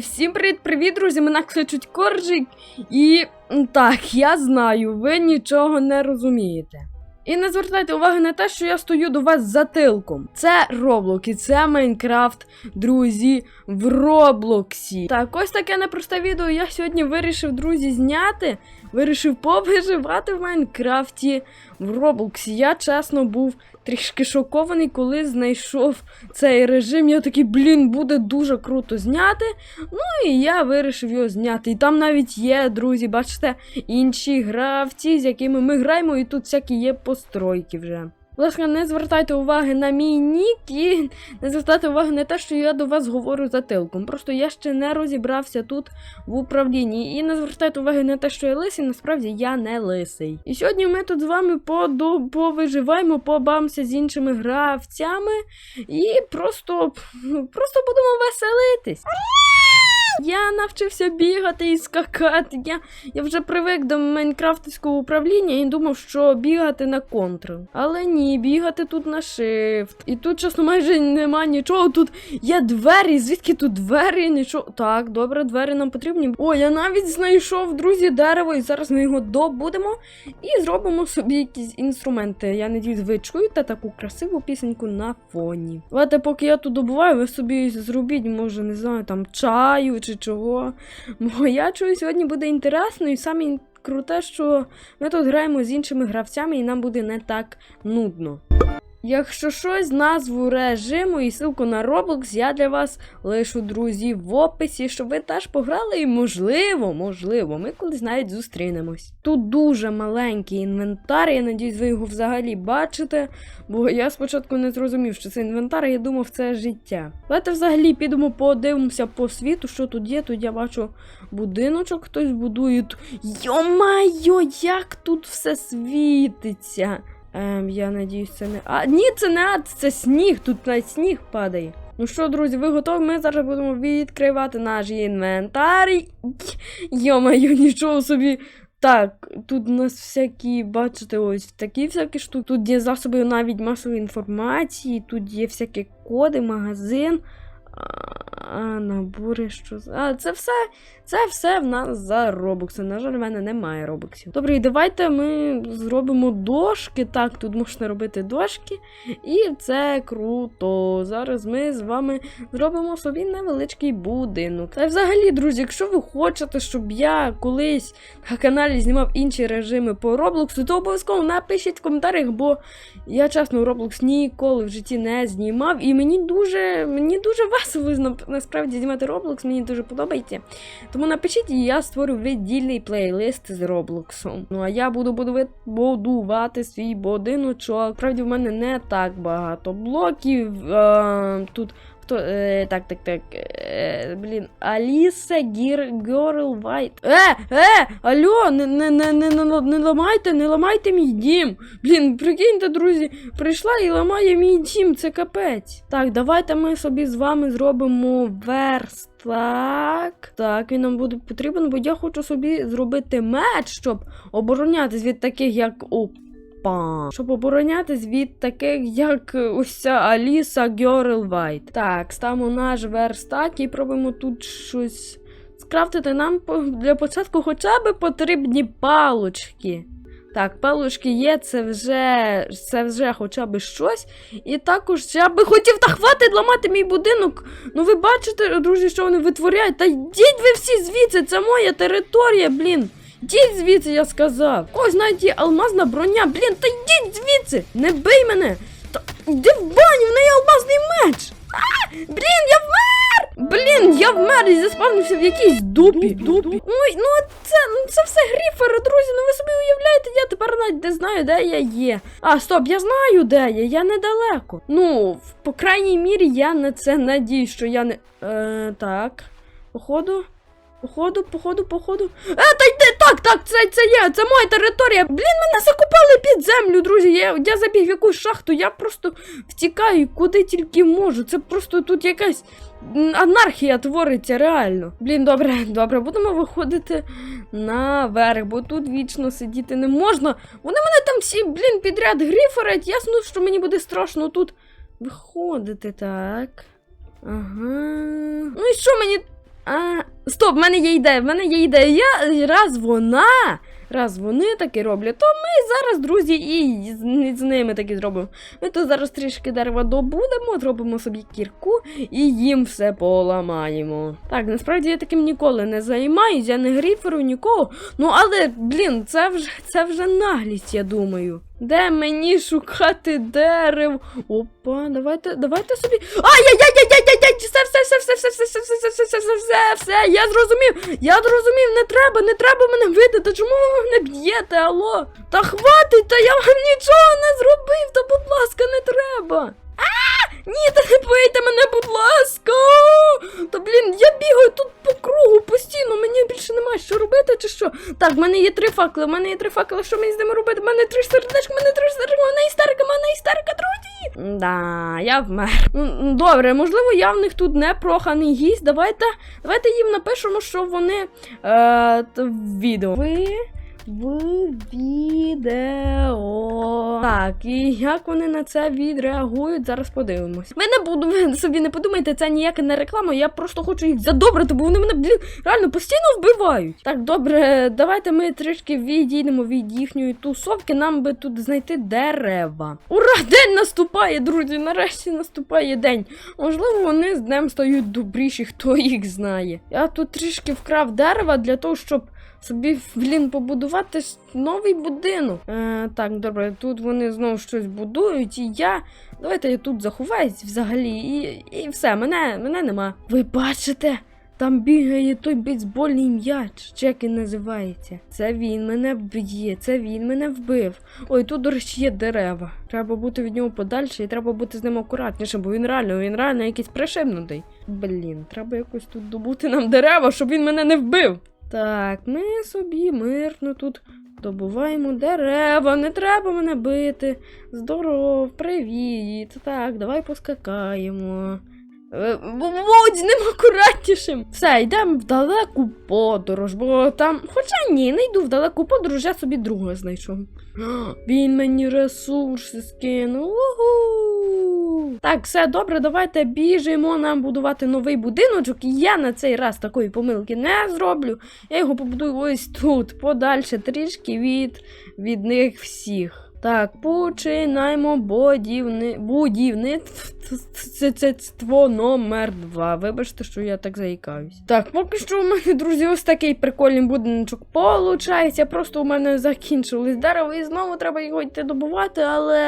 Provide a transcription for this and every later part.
Всім привіт-привіт, друзі! Мене кличуть Коржик. І так, я знаю, ви нічого не розумієте. І не звертайте уваги на те, що я стою до вас затилком. Це Роблок і це Майнкрафт, друзі, в Роблоксі. Так, ось таке непросте відео я сьогодні вирішив, друзі, зняти. Вирішив повиживати в Майнкрафті в Роблоксі. Я чесно був трішки шокований, коли знайшов цей режим. Я такий, блін, буде дуже круто зняти. Ну і я вирішив його зняти. І там навіть є, друзі, бачите, інші гравці, з якими ми граємо, і тут всякі є постройки вже. Ласка, не звертайте уваги на мій нік і не звертайте уваги на те, що я до вас говорю затилком. Просто я ще не розібрався тут в управлінні. І не звертайте уваги на те, що я лисий, насправді я не лисий. І сьогодні ми тут з вами повиживаємо, побамося з іншими гравцями і просто, просто будемо веселитись. Я навчився бігати і скакати. Я, я вже привик до майнкрафтівського управління і думав, що бігати на контрол. Але ні, бігати тут на shift. І тут, чесно, майже нема нічого. Тут є двері. Звідки тут двері? Нічого. Так, добре, двері нам потрібні. О, я навіть знайшов, друзі, дерево, і зараз ми його добудемо і зробимо собі якісь інструменти. Я надіюсь, ви чуєте таку красиву пісеньку на фоні. Давайте, поки я тут добуваю, ви собі зробіть, може, не знаю, там чаю чи чого. Бо я чую, сьогодні буде інтересно, і саме круте, що ми тут граємо з іншими гравцями, і нам буде не так нудно. Якщо щось, назву режиму і ссылку на Roblox я для вас лишу, друзі, в описі, щоб ви теж пограли, і можливо, можливо, ми колись навіть зустрінемось. Тут дуже маленький інвентар, я надіюсь, ви його взагалі бачите, бо я спочатку не зрозумів, що це інвентар, я думав, це життя. Давайте взагалі підемо подивимося по світу, що тут є. Тут я бачу будиночок, хтось будує. Йо-майо, як тут все світиться. Ем, я надіюсь, це не. А, ні, це не ад, це сніг, тут навіть сніг падає. Ну що, друзі, ви готові? Ми зараз будемо відкривати наш інвентар. Йо-моє, нічого собі. Так, тут у нас всякі, бачите, ось такі всякі штуки. Тут є засоби навіть масової інформації, тут є всякі коди, магазин. А, набори, що. А, це все, це все в нас за робокси. На жаль, в мене немає робоксів. Добре, і давайте ми зробимо дошки. Так, тут можна робити дошки. І це круто. Зараз ми з вами зробимо собі невеличкий будинок. Та взагалі, друзі, якщо ви хочете, щоб я колись на каналі знімав інші режими по Роблоксу, то обов'язково напишіть в коментарях, бо я чесно Roblox ніколи в житті не знімав. І мені дуже мені дуже весело на- насправді знімати Roblox, мені дуже подобається. Тому напишіть, і я створю віддільний плейлист з Роблоксом. Ну а я буду будувати, свій будиночок. Справді в мене не так багато блоків. Е, тут хто. Е, так, так, так. Е, блін, Аліса Гір Girl White. Е, е! Алло, не, не, не, не, не, не ламайте, не ламайте мій дім. Блін, прикиньте, друзі, прийшла і ламає мій дім, це капець. Так, давайте ми собі з вами зробимо верстак. Так, він нам буде потрібен, бо я хочу собі зробити меч, щоб оборонятись від таких, як Опа. Щоб оборонятись від таких, як ось ця Аліса White. Так, ставимо наш верстак і пробуємо тут щось скрафтити. Нам для початку хоча б потрібні палочки. Так, палочки є, це вже це вже хоча б щось. І також я би хотів та хватить ламати мій будинок. Ну ви бачите, друзі, що вони витворяють. Та йдіть ви всі звідси, це моя територія, блін. Йдіть звідси, я сказав. Ось навіть є алмазна броня. Блін, та йдіть звідси! Не бий мене! Та йди в баню, в неї алмазний меч! А, блін, я вмер! Блін, я вмер і заспавнився в якійсь дупі. Дупі. Ой, ну це, ну це все гріфери, друзі. Ну ви собі уявляєте, я тепер навіть не знаю, де я є. А, стоп, я знаю, де я, я недалеко. Ну, по крайній мірі, я на це надію, що я не. Е, так. Походу. Походу, походу, походу. Е, та йди, так, так, це, це є, це моя територія. Блін, мене закопали під землю, друзі. Я, я забіг в якусь шахту, я просто втікаю куди тільки можу. Це просто тут якась анархія твориться, реально. Блін, добре, добре, будемо виходити наверх, бо тут вічно сидіти не можна. Вони мене там всі, блін, підряд гриферять. Ясно, що мені буде страшно тут виходити, так. Ага. Ну і що мені А, стоп, в мене є ідея, в мене є ідея. Я, раз вона, раз вони таки роблять, то ми зараз, друзі, і з, з ними таки зробимо. Ми тут зараз трішки дерева добудемо, зробимо собі кірку і їм все поламаємо. Так, насправді я таким ніколи не займаюсь, я не гріферу нікого. Ну але, блін, це вже це вже наглість, я думаю. Де мені шукати дерев? Опа, давайте, давайте собі. Ай-яй-яй-яй-яй-яй! Все, все, все, все, все, все, все, все, все, все, все, все, все, я зрозумів, я зрозумів, не треба, не треба мене видати. Чому ви мене б'єте, алло? Та хватить, та я вам нічого не зробив, та будь ласка, не треба. Ні, та не бийте мене, будь ласка. Та блін, я бігаю тут по кругу постійно, немає що робити, чи що? Так, в мене є три факли, в мене є три факли. що мені з ними робити? В мене три сердечка, в мене три сердечка, в мене істерика, в мене істерика, друзі. Да, я вмер. Добре, можливо, я в них тут не проханий гість. Давайте, давайте їм напишемо, що вони е, відео. Ви в відео. Так, і як вони на це відреагують, зараз подивимось. Ви не буду, собі не подумайте, це ніяка не реклама, я просто хочу їх задобрити, бо вони мене, блін, реально постійно вбивають. Так, добре, давайте ми трішки відійдемо від їхньої тусовки, нам би тут знайти дерева. Ура! День наступає, друзі! Нарешті наступає день. Можливо, вони з днем стають добріші, хто їх знає. Я тут трішки вкрав дерева для того, щоб собі, блін, побудувати новий будинок. Е, так, добре, тут вони знову щось будують, і я. Давайте я тут заховаюсь взагалі, і, і все, мене, мене нема. Ви бачите? Там бігає той бейсбольний м'яч, як називається. Це він мене б'є, це він мене вбив. Ой, тут, до речі, є дерева. Треба бути від нього подальше і треба бути з ним акуратніше, бо він реально, він реально якийсь пришибнутий. Блін, треба якось тут добути нам дерева, щоб він мене не вбив. Так, ми собі мирно тут добуваємо дерева, не треба мене бити. Здоров, привіт. Так, давай поскакаємо. Е, Будь з ним акуратнішим. Все, йдемо в далеку подорож, бо там. Хоча ні, не йду в далеку подорож, я собі друга знайшов. Він мені ресурси скинув. Угу. Так, все добре, давайте біжимо нам будувати новий будиночок. Я на цей раз такої помилки не зроблю. Я його побудую ось тут, подальше, трішки від, від них всіх. Так, починаємо будівни... будівництво номер 2. Вибачте, що я так заїкаюсь. Так, поки що у мене, друзі, ось такий прикольний будиночок получається. Просто у мене закінчилось дерево і знову треба його йти добувати, але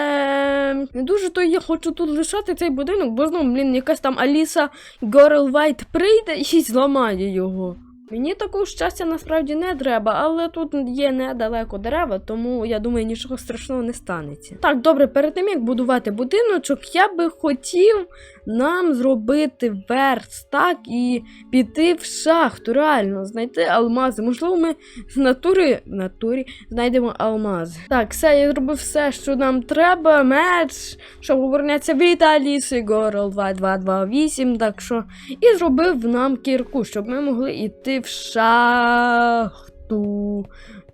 не дуже то я хочу тут лишати цей будинок, бо знову, блін, якась там Аліса Горел Вайт прийде і зламає його. Мені такого щастя насправді не треба, але тут є недалеко дерева, тому я думаю, нічого страшного не станеться. Так, добре, перед тим як будувати будиночок, я би хотів нам зробити верстак і піти в шахту, реально знайти алмази. Можливо, ми в натурі, в натурі знайдемо алмази. Так, все, я зробив все, що нам треба. Меч, щоб оборонятися від Аліси Горел 2228, так що. І зробив нам кірку, щоб ми могли йти в шахту.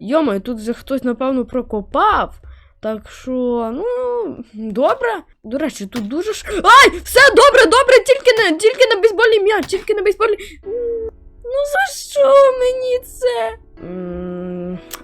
Йома, тут вже хтось, напевно, прокопав. Так що, ну, добре. До речі, тут дуже ж. Ай! Все добре, добре, тільки не, тільки на бейсбольний м'яч, тільки на бейсбольний. Ну за що мені це?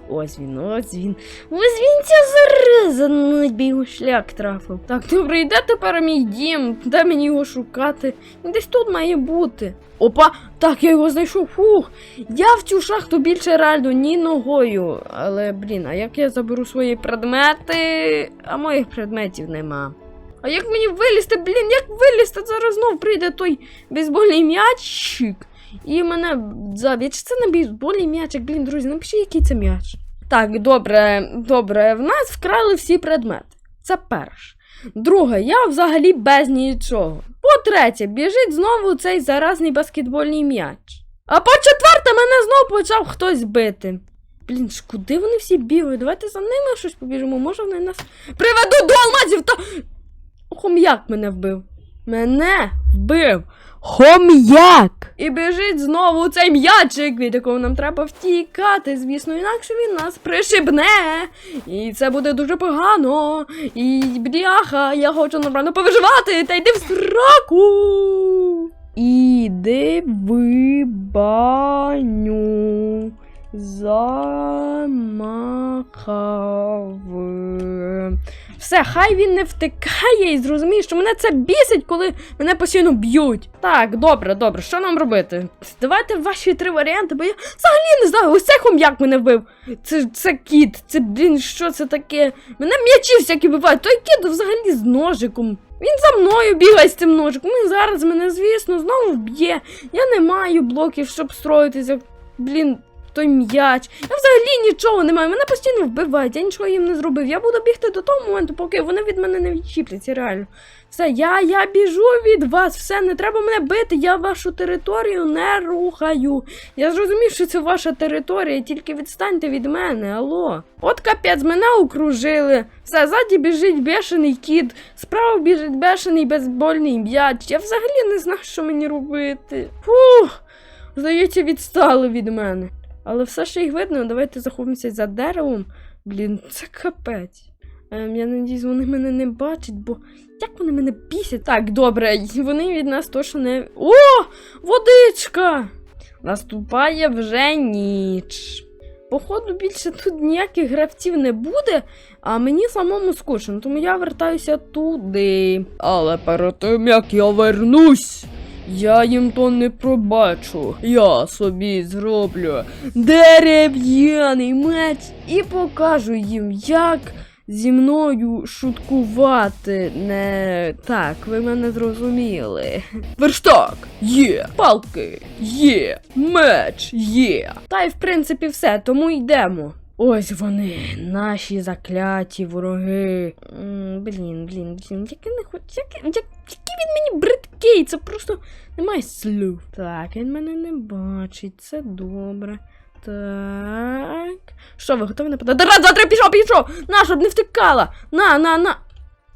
Ось він, ось він. Ось він ця зараза, навіть би його шлях трафив. Так, добре, йде тепер мій дім. Де мені його шукати? Він десь тут має бути. Опа, так, я його знайшов. Фух. Я в цю шахту більше реально ні ногою. Але, блін, а як я заберу свої предмети? А моїх предметів нема. А як мені вилізти, блін, як вилізти? Зараз знов прийде той бейсбольний м'ячик. І мене заб'є. Чи це не бейсбольний м'ячик? Блін, друзі, напишіть, який це м'яч. Так, добре, добре. В нас вкрали всі предмети. Це перше. Друге, я взагалі без нічого. По-третє, біжить знову цей заразний баскетбольний м'яч. А по-четверте, мене знову почав хтось бити. Блін, ж куди вони всі бігають? Давайте за ними щось побіжимо. Може вони нас приведуть до алмазів та. Хом'як мене вбив. Мене вбив. Хом'як! І біжить знову цей м'ячик, від якого нам треба втікати. Звісно, інакше він нас пришибне. І це буде дуже погано. І бляха, я хочу нормально повиживати. Та йди в сраку. Іди в баню. Замахав. Все, хай він не втикає і зрозуміє, що мене це бісить, коли мене постійно б'ють. Так, добре, добре, що нам робити? Давайте ваші три варіанти, бо я взагалі не знаю, ось цей хом'як мене вбив. Це, це кіт, це, блін, що це таке? Мене м'ячі всякі бивають, той кіт взагалі з ножиком. Він за мною бігає з цим ножиком. Він зараз мене, звісно, знову вб'є. Я не маю блоків, щоб строїтися. Блін, той м'яч. Я взагалі нічого не маю. Мене постійно вбивають, я нічого їм не зробив. Я буду бігти до того моменту, поки вони від мене не відчіпляться, реально. Все, я, я біжу від вас, все, не треба мене бити, я вашу територію не рухаю. Я зрозумів, що це ваша територія, тільки відстаньте від мене, алло. От капець, мене окружили. Все, ззаді біжить бешений кіт, справа біжить бешений безбольний м'яч. Я взагалі не знаю, що мені робити. Фух, здається, відстали від мене. Але все ще їх видно, давайте заховаємося за деревом. Блін, це капець. Ем, я надіюсь, вони мене не бачать, бо як вони мене бісять? Так, добре, вони від нас точно не. О! Водичка! Наступає вже ніч. Походу, більше тут ніяких гравців не буде, а мені самому скучно, тому я вертаюся туди. Але перед тим як я вернусь, я їм то не пробачу. Я собі зроблю дерев'яний меч і покажу їм, як зі мною шуткувати. Не так, ви мене зрозуміли. Верштак є, палки є, меч є. Та й в принципі все, тому йдемо. Ось вони, наші закляті вороги. Блін, блін, блін, як я не хочу. Як, як, який він мені бридкий, це просто немає слів. Так, він мене не бачить, це добре. Так. Що, ви готові нападати? Раз, два, три, пішов, пішов! На, щоб не втикала! На, на, на.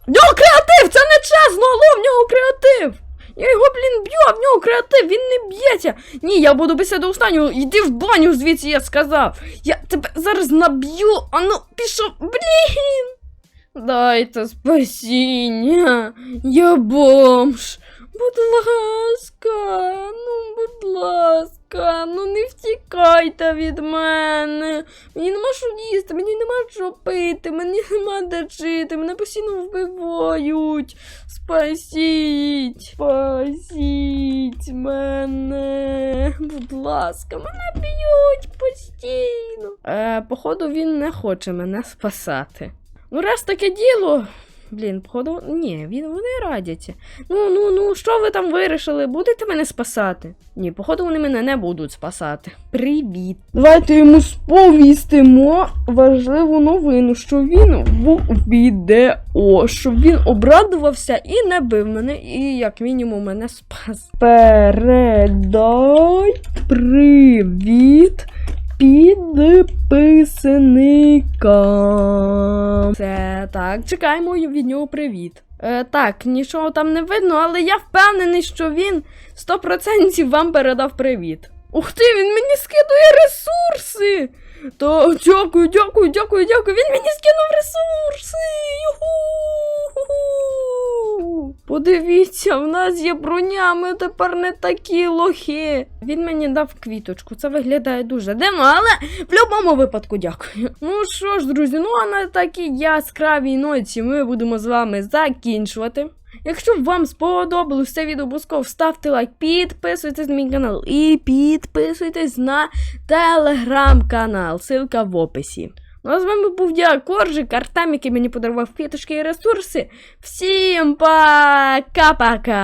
В нього креатив! Це не чесно, алло, в нього креатив! Я його, блін, б'ю, а в нього креатив, він не б'ється. Ні, я буду битися до. Йди в баню звідси, я сказав. Я тебе зараз наб'ю, а ну пішов, блін. Дайте спасіння, я бомж. Будь ласка, ну, будь ласка, ну не втікайте від мене. Мені нема що їсти, мені нема що пити, мені нема де жити, мене постійно вбивають. Спасіть, спасіть мене. Будь ласка, мене б'ють постійно. Е, походу, він не хоче мене спасати. Ну, раз таке діло. Блін, походу, ні, він, вони радяться. Ну, ну, ну, що ви там вирішили? Будете мене спасати? Ні, походу, вони мене не будуть спасати. Привіт. Давайте йому сповістимо важливу новину, що він в відео, щоб він обрадувався і не бив мене, і як мінімум мене спас. Передай привіт підписникам. Все, так, чекаємо від нього привіт. Е, так, нічого там не видно, але я впевнений, що він 100% вам передав привіт. Ух ти, він мені скидує ресурси! То дякую, дякую, дякую, дякую. Він мені скинув ресурси. Юху! Подивіться, в нас є броня, ми тепер не такі лохи. Він мені дав квіточку, це виглядає дуже дивно, але в будь-якому випадку дякую. Ну що ж, друзі, ну а на такій яскравій ноці ми будемо з вами закінчувати. Якщо вам сподобалось це відео, обов'язково ставте лайк, підписуйтесь на мій канал і підписуйтесь на телеграм-канал. Ссылка в описі. Ну а з вами був я, Коржик, Артем, який мені подарував фіточки і ресурси. Всім пока-пока!